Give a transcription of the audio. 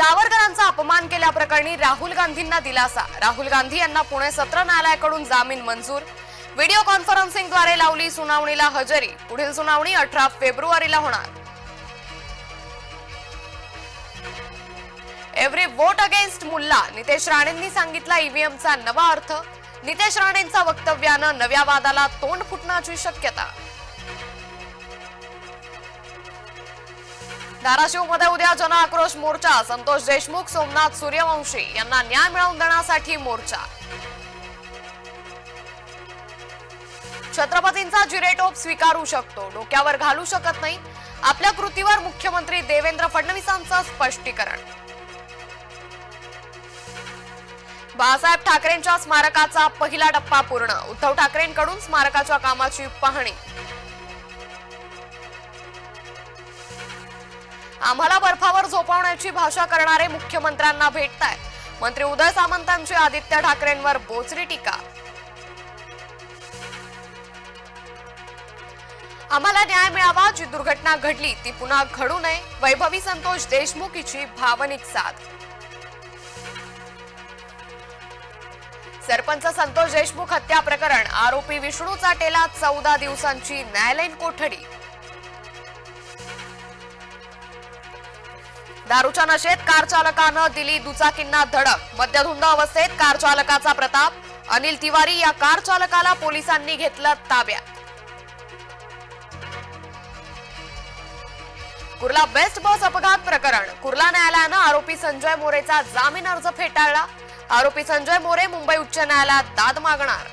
सावरकरांचा अपमान केल्याप्रकरणी राहुल गांधींना दिलासा. राहुल गांधी यांना पुणे सत्र न्यायालयाकडून जामीन मंजूर. व्हिडिओ कॉन्फरन्सिंगद्वारे लावली सुनावणीला हजेरी. पुढील सुनावणी अठरा फेब्रुवारीला होणार. एव्हरी वोट अगेन्स्ट मुल्ला नितेश राणेंनी सांगितला ईव्हीएमचा नवा अर्थ. नितेश राणेंचा वक्तव्यानं नव्या वादाला तोंड फुटण्याची शक्यता. धाराशिवमध्ये उद्या जन आक्रोश मोर्चा. संतोष देशमुख सोमनाथ सूर्यवंशी यांना न्याय मिळवून देण्यासाठी मोर्चा. छत्रपतींचा जिरेटोप स्वीकारू शकतो. डोक्यावर घालू शकत नाही. आपल्या कृतीवर मुख्यमंत्री देवेंद्र फडणवीसांचं स्पष्टीकरण. बाळासाहेब ठाकरेंच्या स्मारकाचा पहिला टप्पा पूर्ण. उद्धव ठाकरेंकडून स्मारकाच्या कामाची पाहणी. आम्हाला बर्फावर झोपवण्याची भाषा करणारे मुख्यमंत्र्यांना भेटतायत. मंत्री उदय सामंतांची आदित्य ठाकरेंवर बोचरी टीका. आम्हाला न्याय मिळावा जी दुर्घटना घडली ती पुन्हा घडू नये. वैभवी संतोष देशमुख हिची भावनिक साथ. सरपंच संतोष देशमुख हत्या प्रकरण आरोपी विष्णू चाटेला चौदा दिवसांची न्यायालयीन कोठडी. दारूच्या नशेत कार चालकानं दिली दुचाकींना धडक. मद्यधुंद अवस्थेत कार चालकाचा प्रताप. अनिल तिवारी या कार चालकाला पोलिसांनी घेतलं ताब्यात. कुर्ला बेस्ट बस अपघात प्रकरण. कुर्ला न्यायालयानं आरोपी संजय मोरेचा जामीन अर्ज फेटाळला. आरोपी संजय मोरे मुंबई उच्च न्यायालयात दाद मागणार.